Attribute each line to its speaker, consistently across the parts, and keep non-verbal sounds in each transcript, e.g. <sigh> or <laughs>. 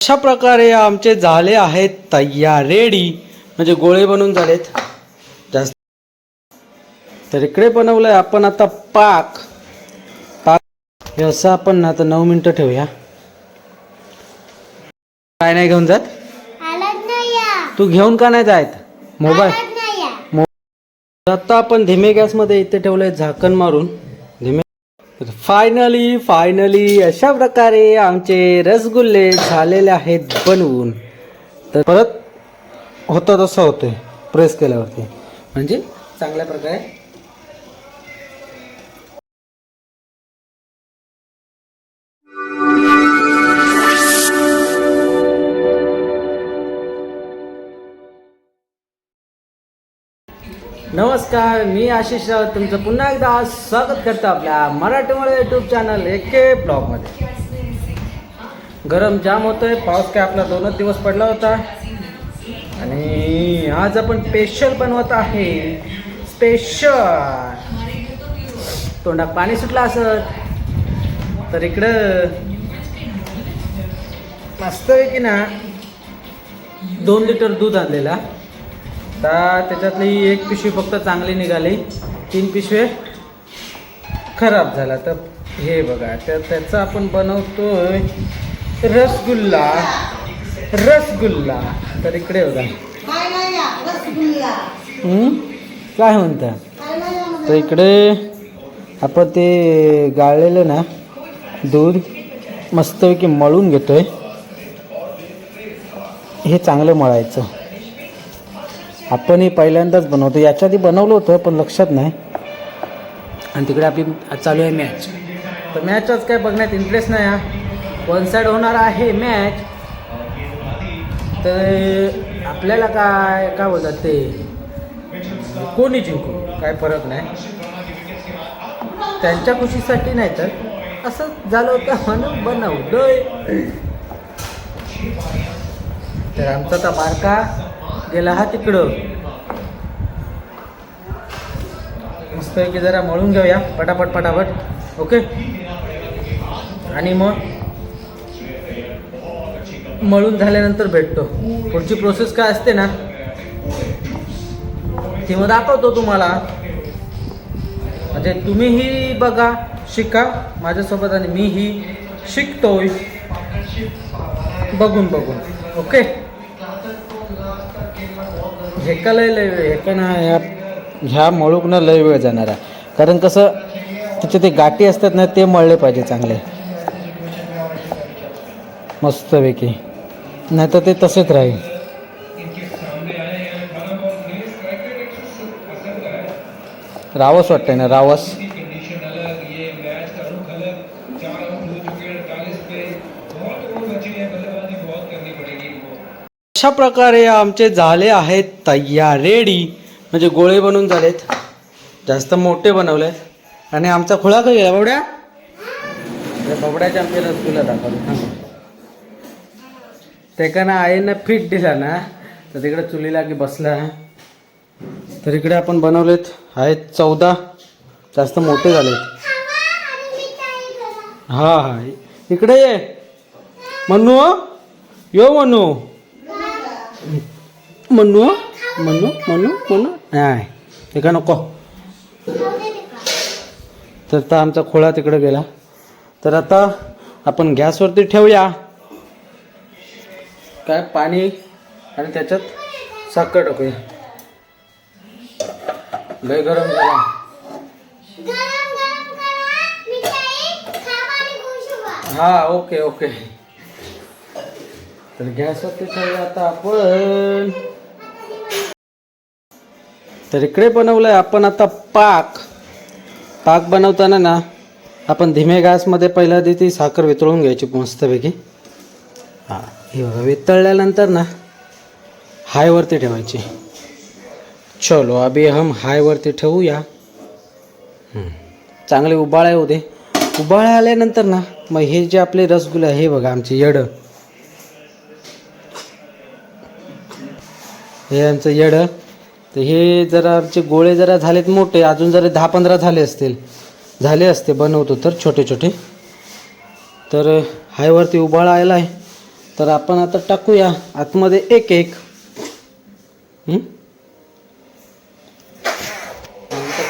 Speaker 1: अशा प्रकारे आमचे झाले आहेत तयार रेडी म्हणजे गोळे बनून झालेत. जास्त. तर इकडे बनवलंय आपण आता पाक. पाक. हे असं आपण आता नऊ मिनटं ठेवूया. काय नाही घेऊन जात? तू घेऊन का नाही जायत? मोबाईल. आता आपण धीमे गॅसमध्ये इथे ठेवलंय झाकण मारून. फायनली फायनली अशा प्रकारे आमचे रसगुल्ले झालेले आहेत बनवून. तर परत होतं तसं होतं प्रेस केल्यावरती. म्हणजे चांगल्या प्रकारे नमस्कार मी आशिष रावत. तुमचं पुन्हा एकदा स्वागत करतो आपल्या मराठीमुळे यूट्यूब चॅनल एके ब्लॉगमध्ये गरम जाम होतोय पाऊस काय आपला दोनच दिवस पडला होता. आणि आज आपण स्पेशल बनवत आहे. स्पेशल तोंडात पाणी सुटलं असत. तर इकडं असतं आहे की ना? दोन लिटर दूध आणलेला. आता त्याच्यातली एक पिशवी फक्त चांगली निघाली. तीन पिशवे खराब झाला. तर हे बघा तर त्याचं आपण बनवतोय रसगुल्ला. रसगुल्ला. तर इकडे बघा? काय म्हणता? तर इकडे आपण ते गाळलेलं ना दूध मस्तपैकी मळून घेतोय. हे चांगलं मळायचं. आपणही पहिल्यांदाच बनवतो. याच्या आधी बनवलं होतं पण लक्षात नाही. आणि तिकडे आपली चालू आहे मॅच तर मॅचच काय बघण्यात इंटरेस्ट नाही हा. वन साईड होणार आहे मॅच तर आपल्याला काय काय बोलतात ते? कोणी जिंकू? काय फरक नाही. त्यांच्या खुशीसाठी नाही तर असं झालं होतं म्हणून बनवलंय. तर आमचा तर बारका गेला हा तिकडं. मस्त की जरा मळून घेऊया. पटापट पटापट. ओके आणि मग मळून झाल्यानंतर भेटतो. पुढची प्रोसेस काय असते ना ती मग दाखवतो तुम्हाला. म्हणजे तुम्हीही बघा शिका. माझ्यासोबत आणि मीही शिकतोय. बघून बघून. ओके ह्याका लय लय वेळ. ह्याका ना ह्या मळूकनं लय वेळ जाणार आहे. कारण कसं त्याचे ते गाठी असतात ना ते मळले पाहिजे चांगले. मस्तपैकी. नाही तर ते तसेच राहील. रावस वाटतंय ना रावस? अशा प्रकारे आमचे झाले आहेत तयार रेडी. म्हणजे गोळे बनवून झालेत. जास्त मोठे बनवलेत. आणि आमचा खुळा काय गेला बाबड्या? बाबड्याच्या आमच्या रसगुल्ला दाखवलं. ते का ना आईनं फिट दिला ना तर तिकडे चुलीला की बसला. तर इकडे आपण बनवलेत. आहेत चौदा. जास्त मोठे झालेत. हा हा. इकडे ये. म्हणू यो म्हणू म्हणू म्हणू म्हणू म्हणू नाही ते का नको. तर आता आमचा खोळा तिकडे गेला. तर आता आपण गॅसवरती ठेवूया. काय पाणी आणि त्याच्यात साखर टाकूया. लय गरम झाला. हा ओके ओके. तर गॅसवरती ठेवूया आता आपण. तर इकडे बनवलं आहे आपण आता पाक. पाक बनवताना ना आपण धीमे गॅसमध्ये पहिल्या आधी ती साखर वितळून घ्यायची मस्तपैकी. हां हे बघा वितळल्यानंतर ना हायवरती ठेवायची. चलो अभी हम हायवरती ठेवूया. चांगले उबाळ येऊ दे. उबाळे आल्यानंतर ना मग हे जे आपले रसगुल्ले आहे हे बघा आमचे येडं. हे आमचं येडं. तर हे जरा आमचे गोळे जरा झालेत मोठे अजून जरा दहा पंधरा झाले असतील. झाले असते बनवतो तर छोटे छोटे. तर हायवरती उबाळा आला आहे. तर आपण आता टाकूया. आतमध्ये एक एक.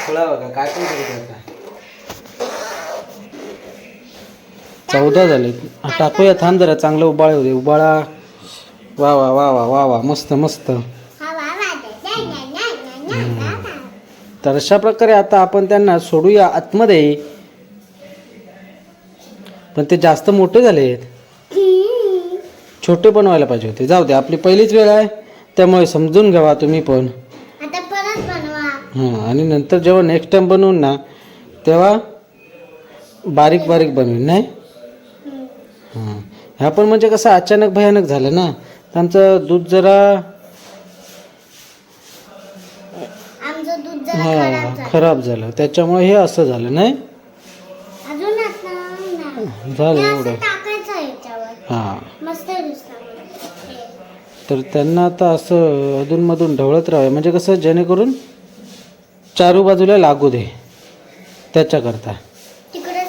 Speaker 1: खुळा बघा काय पण चौदा झाले टाकूया थांब जरा चांगलं उबाळ होते उबाळा. वा वा वा वा वा वा मस्त मस्त. तर अशा प्रकारे आता आपण त्यांना सोडूया आतमध्ये. पण ते जास्त मोठे झालेत. छोटे बनवायला पाहिजे होते. जाऊ दे आपली पहिलीच वेळ आहे. त्यामुळे समजून घ्यावा तुम्ही पण. हां आणि नंतर जेव्हा नेक्स्ट टाइम बनवून ना तेव्हा बारीक बारीक बनवेन नाही. हां. ह्या पण म्हणजे कसं अचानक भयानक झालं ना? आमचं दूध जरा हां
Speaker 2: खराब झालं.
Speaker 1: खराब झालं. त्याच्यामुळे हे असं झालं नाही?
Speaker 2: अजून आता नाही.
Speaker 1: झालं
Speaker 2: हे
Speaker 1: एवढं.
Speaker 2: असं टाकायचं याच्यावर.
Speaker 1: हां.
Speaker 2: मस्त दिसतं हे.
Speaker 1: तर त्यांना आता असं अधूनमधून ढवळत राहावे. म्हणजे कसं जेणेकरून चारू बाजूला लागू दे. त्याच्याकरता.
Speaker 2: तिकडे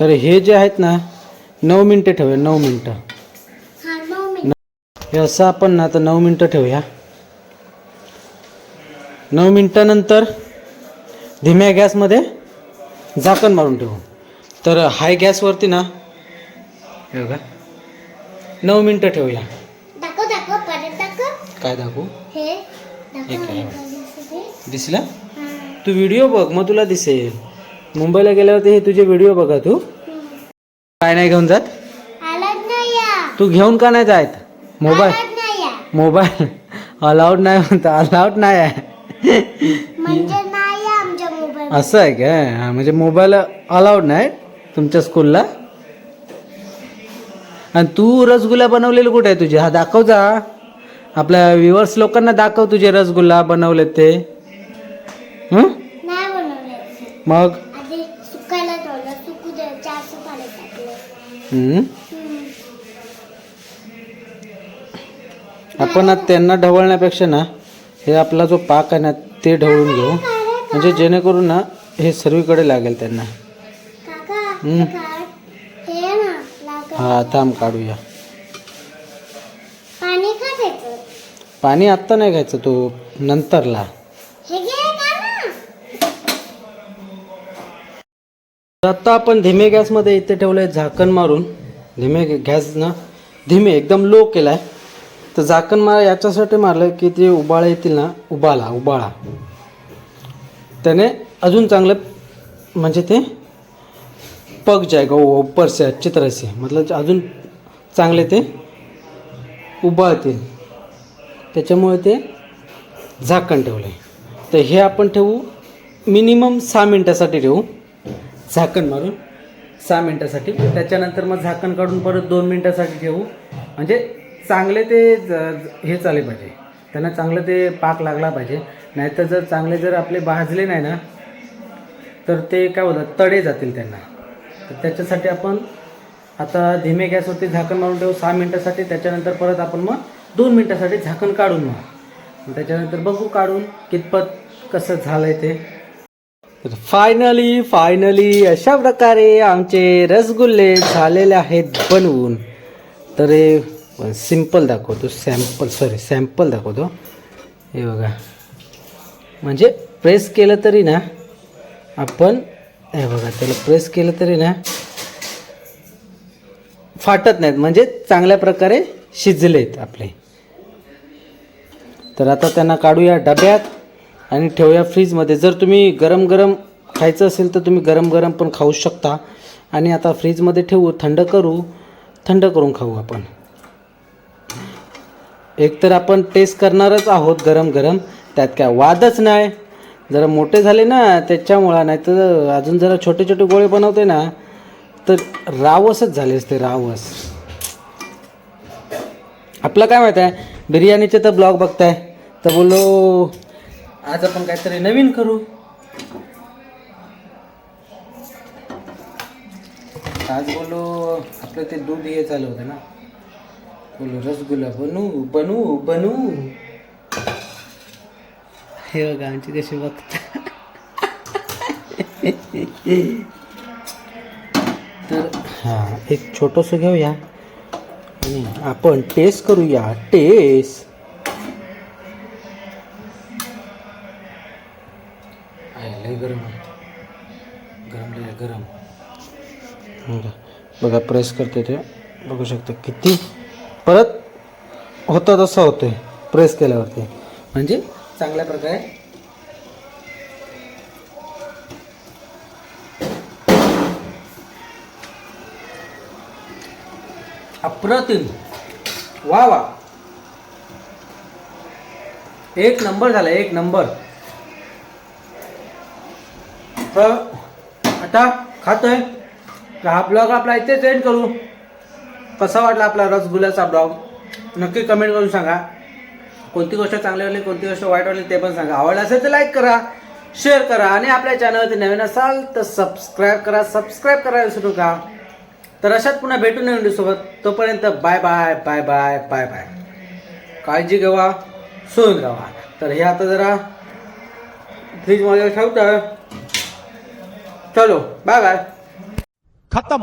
Speaker 1: तर हे जे आहेत ना नऊ मिनटं ठेवूया नऊ मिनटं.
Speaker 2: हा नऊ मिनिट.
Speaker 1: हे असं आपण ना आता नऊ मिनटं ठेवूया. नऊ मिनटानंतर धीम्या गॅसमध्ये झाकण मारून ठेवू. तर हाय गॅसवरती ना हे बघा नऊ मिनटं ठेवूया. काय दाखवू? दिसला. तू व्हिडिओ बघ मग तुला दिसेल. मुंबईला गेल्यावरती हे तुझे व्हिडिओ बघा तू. काय नाही घेऊन जात? तू घेऊन का नाही जात मोबाईल? मोबाईल? <laughs> अलाउड नाही म्हणता अलाउड नाही आहे.
Speaker 2: म्हणजे नाही आमच्या मोबाईल
Speaker 1: असं आहे काय हा, म्हणजे मोबाईल अलाउड नाही तुमच्या स्कूलला आणि तू रसगुल्ला बनवलेले कुठे आहे तुझे? हा दाखव जा. आपल्या व्ह्युअर्स लोकांना दाखव तुझे रसगुल्ला बनवले ते. हं?
Speaker 2: नाही बनवले
Speaker 1: मग?
Speaker 2: आधी सुकायला ठेवलं सुकू दे चार सुकायला टाकले.
Speaker 1: हं?
Speaker 2: हम्म.
Speaker 1: आपण आता त्यांना ढवळण्यापेक्षा ना हे आपला जो पाक आहे ना ते ढवळून घेऊ. म्हणजे जेणेकरून ना हे सर्वीकडे लागेल त्यांना.
Speaker 2: हे
Speaker 1: थांब काढूया.
Speaker 2: पाणी
Speaker 1: आत्ता नाही घ्यायचं तो नंतरला. आता आपण धीमे गॅसमध्ये इथे ठेवलंय झाकण मारून. धीमे गॅस ना धीमे एकदम लो केलाय. तर झाकण मार याच्यासाठी मारलं की ते उबाळा येतील ना उबाळा उबाळा. त्याने अजून चांगलं म्हणजे ते पक जाय वो ऊपर से अच्छी मतलब अजून चांगले ते उबाळतील. त्याच्यामुळे ते झाकण ठेवलं आहे तर हे आपण ठेवू मिनिमम सहा मिनटासाठी ठेवू. झाकण मारून सहा मिनटासाठी. त्याच्यानंतर मग झाकण काढून परत दोन मिनटासाठी ठेवू. म्हणजे चांगले ते ज- हे चालले पाहिजे. त्यांना चांगलं ते पाक लागला पाहिजे. नाहीतर जर चांगले जर आपले भाजले नाही ना तर ते काय होतात तडे जातील त्यांना. तर त्याच्यासाठी आपण आता धीमे गॅसवरती झाकण मारून ठेवू सहा मिनटासाठी. त्याच्यानंतर परत आपण मग दोन मिनटासाठी झाकण काढून मग. त्याच्यानंतर बघू काढून कितपत कसं झालंय ते. तर फायनली फायनली अशा प्रकारे आमचे रसगुल्ले झालेले आहेत बनवून. तर हे सिंपल दाखवतो सॅम्पल सॉरी सॅम्पल दाखवतो हे बघा म्हणजे प्रेस केलं तरी ना आपण हे बघा त्याला प्रेस केलं तरी ना फाटत नाहीत म्हणजे चांगल्या प्रकारे शिजलेत आपले तर आता त्यांना काढूया डब्यात आणि ठेवूया फ्रीजमध्ये जर तुम्ही गरम गरम खायचं असेल तर तुम्ही गरम गरम पण खाऊ शकता आणि आता फ्रीजमध्ये ठेवू थंड करू थंड करून खाऊ आपण एक तर आपण टेस्ट करणारच आहोत गरम गरम. त्यात काय वादच नाही. जरा मोठे झाले ना त्याच्यामुळं नाही तर अजून जरा छोटे छोटे गोळे बनवते ना तर रावसच झाले असते रावस. आपलं काय माहीत आहे? बिर्याणीचे तर ब्लॉग बघताय. तर बोललो आज आपण काहीतरी नवीन करू. आज बोललो आपलं ते दूध हे चालू होतं ना. बोललो रसगुल्ला बनू बनू बनू. हे बघा आमची कशी बघता तर हां एक छोटंसं घेऊया. आणि आपण टेस्ट करूया. टेस्ट आहे, गरम. गरम गरम. बघा बघा प्रेस करते ते. बघू शकता किती परत होतं तसं होतंय प्रेस केल्यावरती. म्हणजे चांगल्या प्रकारे अप्रतिम. वा वा. एक नंबर झाला एक नंबर. तर आता खातोय. तर हा ब्लॉग आपला इथेच एंड करू. कसा वाटला आपला रसगुल्ल्याचा ब्लॉग? नक्की कमेंट करून सांगा. कोणती गोष्ट चांगली वाटली कोणती गोष्ट वाईट वाटली ते पण सांगा. आवडलं असेल तर लाईक करा शेअर करा आणि आपल्या चॅनलवरती नवीन असाल तर सबस्क्राईब करा. सबस्क्राईब करायला विसरू नका. तर अशात पुन्हा भेटू नये सोबत. तोपर्यंत bye bye bye bye bye bye काळजी घ्यावा सोडून राहा तर हे आता जरा फ्रीजमध्ये ठेवतं चलो बाय बाय
Speaker 3: खतम.